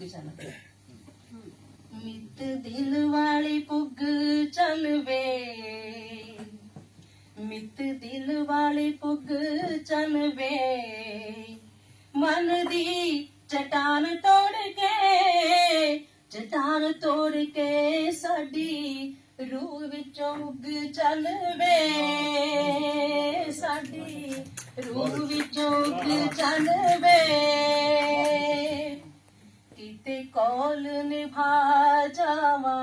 ਪੁੱਗ ਮਿੱਤ ਦਿਲ ਵਾਲੀ ਪੁੱਗ ਚੱਲ ਵੇ। ਮਿੱਤ ਦਿਲ ਵਾਲੀ ਪੁੱਗ ਚੱਲ ਵੇ। ਮਨ ਦੀ ਚਟਾਨ ਤੋੜ ਕੇ, ਚਟਾਨ ਤੋੜ ਕੇ ਸਾਡੀ ਰੂਹ ਵਿੱਚੋਂ ਉੱਗ ਚੱਲ ਵੇ। ਸਾਡੀ ਰੂਹ ਵਿੱਚੋਂ ਉੱਗ ਚੱਲ ਵੇ। किती कॉल निभाजावा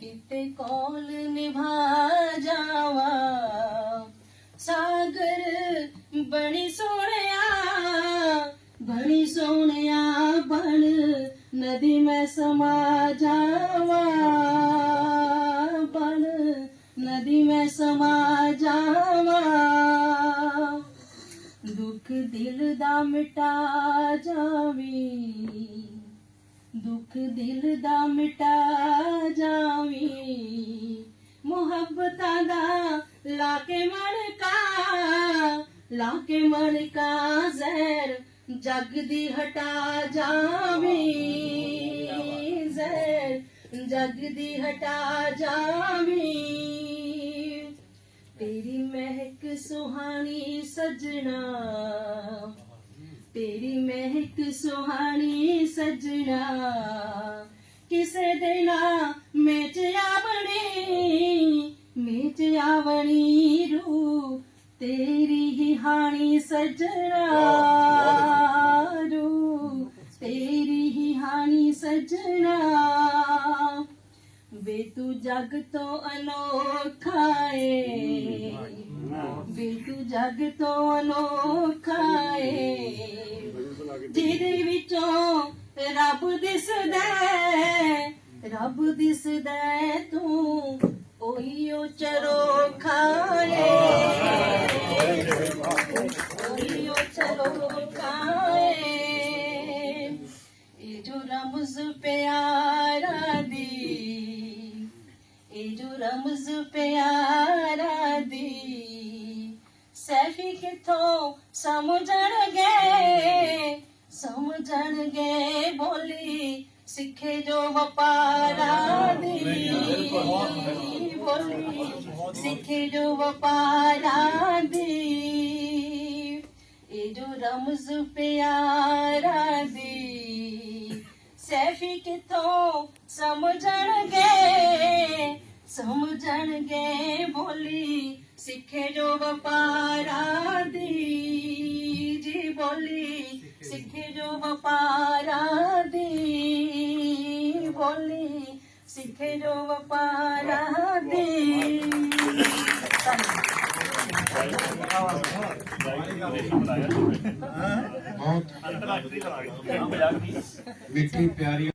किती कॉल निभाजावा सागर बणी ਦਾ ਮਿਟਾ ਜਾਵੀ, ਦੁੱਖ ਦਿਲ ਦਾ ਮਿਟਾ ਜਾਵੀ, ਮੁਹੱਬਤਾਂ ਦਾ ਲਾ ਕੇ ਮਨ ਲਾ ਕੇ ਮਣਕਾ ਜ਼ਹਿਰ, ਜਗ ਦੀ ਹਟਾ ਜਾਵੀ, ਜ਼ਹਿਰ, ਜਗ ਦੀ ਹਟਾ ਜਾਵੀ। ਤੇਰੀ ਮਹਿਕ ਸੁਹਾਣੀ ਸਜਣਾ ਤੇਰੀ ਮਹਿਕ ਸੁਹਾਣੀ ਸਜਣਾ। ਕਿਸੇ ਦੇ ਨਾ ਮੇਚ ਆਵਣੀ ਮੇਚ ਆਵਣੀ ਰੂ ਤੇਰੀ ਹੀ ਹਾਣੀ ਸਜਣਾ ਰੂ ਤੇਰੀ ਹੀ ਹਾਣੀ ਸਜਣਾ। ਵੇ ਤੂੰ ਜਗ ਤੋਂ ਅਨੋਖਾ ਏ। ਵੇ ਤੂੰ ਜਗ ਤੋਂ ਅਨੋਖਾ ਦਿਸਦਾ ਹੈ, ਰੱਬ ਦਿਸਦਾ ਤੂੰ ਉਹੀ ਉਹ ਚਰੋ ਖਾਏ। ਉਹੀ ਚਰੋ ਖਾਏ। ਇਹ ਜੋ ਰਮਜ਼ ਪਿਆਰਾ ਦੀ ਇਹ ਜੋ ਰਮਜ਼ ਪਿਆਰਾ ਦੀ ਸੈਫੀ ਕਿਥੋਂ ਸਮਝਣਗੇ ਸਮਝਣਗੇ? ਸਿੱਖੇ ਜੋ ਵਪਾਰਾ ਦੀ ਬੋਲੀ। ਸਿੱਖੇ ਜੋ ਵਪਾਰਾ ਦੀ। ਇਹ ਜੋ ਰਮਜ਼ ਪਿਆਰਾ ਦੀ। ਸੈਫੀ ਕਿਥੋਂ ਸਮਝਣਗੇ? ਸਮਝਣਗੇ ਬੋਲੀ। ਸਿੱਖੇ ਜੋ ਵਪਾਰਾ ਦੀ। ਜੀ ਬੋਲੀ। ਸਿੱਖੇ ਜੋ ਵਪਾਰਾ ਸਿੱਖੇ ਜੋ ਵਪਾਰਾ ਦੀ ਬਹੁਤ ਮਿੱਠੀ ਪਿਆਰੀ